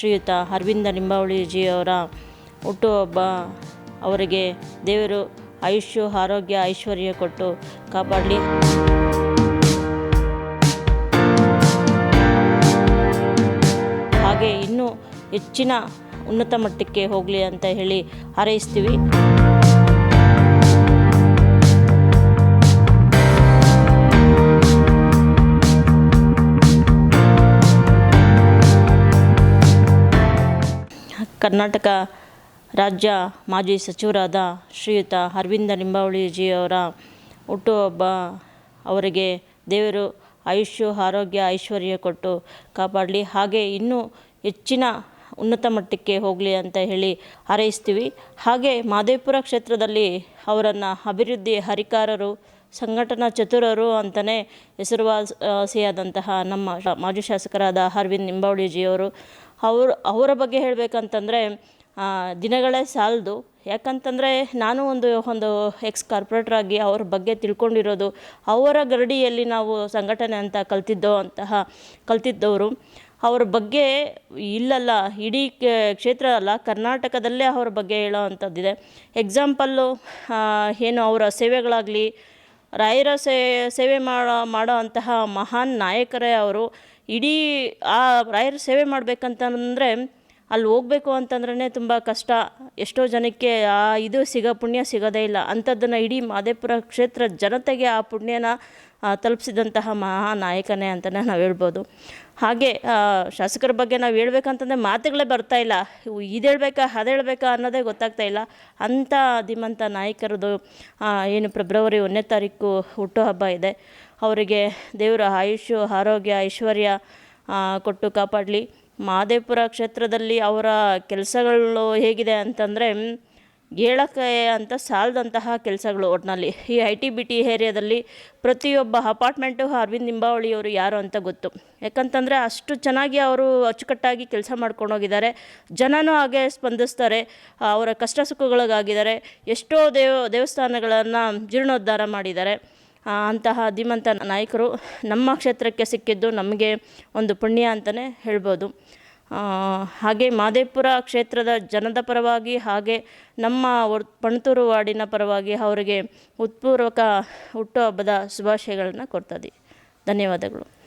ಶ್ರೀಯುತ ಅರವಿಂದ ಲಿಂಬಾವಳಿಜಿಯವರ ಹುಟ್ಟುಹಬ್ಬ ಅವರಿಗೆ ದೇವರು ಆಯುಷ್ಯ, ಆರೋಗ್ಯ, ಐಶ್ವರ್ಯ ಕೊಟ್ಟು ಕಾಪಾಡಲಿ. ಹಾಗೆ ಇನ್ನೂ ಹೆಚ್ಚಿನ ಉನ್ನತ ಮಟ್ಟಕ್ಕೆ ಹೋಗಲಿ ಅಂತ ಹೇಳಿ ಹಾರೈಸ್ತೀವಿ. ಕರ್ನಾಟಕ ರಾಜ್ಯ ಮಾಜಿ ಸಚಿವರಾದ ಶ್ರೀಯುತ ಅರವಿಂದ ಲಿಂಬಾವಳಿಜಿಯವರ ಹುಟ್ಟುಹಬ್ಬ ಅವರಿಗೆ ದೇವರು ಆಯುಷ್ಯ, ಆರೋಗ್ಯ, ಐಶ್ವರ್ಯ ಕೊಟ್ಟು ಕಾಪಾಡಲಿ. ಹಾಗೆ ಇನ್ನೂ ಹೆಚ್ಚಿನ ಉನ್ನತ ಮಟ್ಟಕ್ಕೆ ಹೋಗಲಿ ಅಂತ ಹೇಳಿ ಹಾರೈಸ್ತೀವಿ. ಹಾಗೆ ಮಾದೇಪುರ ಕ್ಷೇತ್ರದಲ್ಲಿ ಅವರನ್ನು ಅಭಿವೃದ್ಧಿ ಹರಿಕಾರರು ಸಂಘಟನಾ ಚತುರರು ಅಂತಲೇ ಹೆಸರುವಾಸಿಯಾದಂತಹ ನಮ್ಮ ಮಾಜಿ ಶಾಸಕರಾದ ಅರವಿಂದ್ ನಿಂಬಾವಳಿಜಿಯವರು. ಅವರು, ಅವರ ಬಗ್ಗೆ ಹೇಳಬೇಕಂತಂದರೆ ದಿನಗಳೇ ಸಾಲದು. ಯಾಕಂತಂದರೆ ನಾನು ಒಂದು ಒಂದು ಎಕ್ಸ್ ಕಾರ್ಪೊರೇಟರ್ ಆಗಿ ಅವ್ರ ಬಗ್ಗೆ ತಿಳ್ಕೊಂಡಿರೋದು, ಅವರ ಗರಡಿಯಲ್ಲಿ ನಾವು ಸಂಘಟನೆ ಅಂತ ಕಲ್ತಿದ್ದೋ ಅಂತಹ, ಕಲ್ತಿದ್ದವರು. ಅವ್ರ ಬಗ್ಗೆ ಇಲ್ಲಲ್ಲ, ಇಡೀ ಕ್ಷೇತ್ರ ಅಲ್ಲ, ಕರ್ನಾಟಕದಲ್ಲೇ ಅವ್ರ ಬಗ್ಗೆ ಹೇಳೋ ಅಂಥದ್ದಿದೆ. ಎಕ್ಸಾಂಪಲ್ಲು ಏನು ಅವರ ಸೇವೆಗಳಾಗಲಿ ರಾಯರ ಸೇ ಸೇವೆ ಮಾಡೋ ಮಾಡೋ ಅಂತಹ ಮಹಾನ್ ನಾಯಕರೇ ಅವರು. ಇಡೀ ಆ ರಾಯರ ಸೇವೆ ಮಾಡಬೇಕಂತಂದರೆ ಅಲ್ಲಿ ಹೋಗ್ಬೇಕು ಅಂತಂದ್ರೇ ತುಂಬ ಕಷ್ಟ. ಎಷ್ಟೋ ಜನಕ್ಕೆ, ಆ, ಇದು ಸಿಗೋ ಪುಣ್ಯ ಸಿಗೋದೇ ಇಲ್ಲ. ಅಂಥದ್ದನ್ನು ಇಡೀ ಮಾದೇಪುರ ಕ್ಷೇತ್ರ ಜನತೆಗೆ ಆ ಪುಣ್ಯನ ತಲುಪಿಸಿದಂತಹ ಮಹಾ ನಾಯಕನೇ ಅಂತಲೇ ನಾವು ಹೇಳ್ಬೋದು. ಹಾಗೆ ಶಾಸಕರ ಬಗ್ಗೆ ನಾವು ಹೇಳ್ಬೇಕಂತಂದರೆ ಮಾತುಗಳೇ ಬರ್ತಾ ಇಲ್ಲ. ಇದು ಹೇಳ್ಬೇಕಾ, ಅದು ಹೇಳ್ಬೇಕಾ ಅನ್ನೋದೇ ಗೊತ್ತಾಗ್ತಾ ಇಲ್ಲ. ಅಂಥ ಧೀಮಂತ ನಾಯಕರದು ಏನು ಫೆಬ್ರವರಿ ಒಂದನೇ ತಾರೀಕು ಹುಟ್ಟುಹಬ್ಬ ಇದೆ. ಅವರಿಗೆ ದೇವರ ಆಯುಷ್ಯ, ಆರೋಗ್ಯ, ಐಶ್ವರ್ಯ ಕೊಟ್ಟು ಕಾಪಾಡಲಿ. ಮಾದೇಪುರ ಕ್ಷೇತ್ರದಲ್ಲಿ ಅವರ ಕೆಲಸಗಳು ಹೇಗಿದೆ ಅಂತಂದರೆ ಹೇಳಕ್ಕೆ ಅಂತ ಸಾಲದಂತಹ ಕೆಲಸಗಳು ಒಟ್ಟಿನಲ್ಲಿ ಈ ಐ ಟಿ ಬಿ ಟಿ ಏರಿಯಾದಲ್ಲಿ ಪ್ರತಿಯೊಬ್ಬ ಅಪಾರ್ಟ್ಮೆಂಟು ಅರವಿಂದ್ ನಿಂಬಾವಳಿಯವರು ಯಾರು ಅಂತ ಗೊತ್ತು. ಯಾಕಂತಂದರೆ, ಅಷ್ಟು ಚೆನ್ನಾಗಿ ಅವರು ಅಚ್ಚುಕಟ್ಟಾಗಿ ಕೆಲಸ ಮಾಡ್ಕೊಂಡು ಹೋಗಿದ್ದಾರೆ. ಜನನೂ ಹಾಗೆ ಸ್ಪಂದಿಸ್ತಾರೆ. ಅವರ ಕಷ್ಟ ಸುಖಗಳಿಗಾಗಿದ್ದಾರೆ. ಎಷ್ಟೋ ದೇವ, ದೇವಸ್ಥಾನಗಳನ್ನು ಜೀರ್ಣೋದ್ಧಾರ ಮಾಡಿದ್ದಾರೆ. ಅಂತಹ ಧೀಮಂತ ನಾಯಕರು ನಮ್ಮ ಕ್ಷೇತ್ರಕ್ಕೆ ಸಿಕ್ಕಿದ್ದು ನಮಗೆ ಒಂದು ಪುಣ್ಯ ಅಂತಲೇ ಹೇಳ್ಬೋದು. ಹಾಗೆ ಮಾದೇಪುರ ಕ್ಷೇತ್ರದ ಜನದ ಪರವಾಗಿ ಹಾಗೆ ನಮ್ಮ ಪಣತೂರು ವಾರ್ಡಿನ ಪರವಾಗಿ ಅವರಿಗೆ ಉತ್ಪೂರ್ವಕ ಹುಟ್ಟುಹಬ್ಬದ ಶುಭಾಶಯಗಳನ್ನು ಕೊಡ್ತಾ ಇದ್ದೀವಿ. ಧನ್ಯವಾದಗಳು.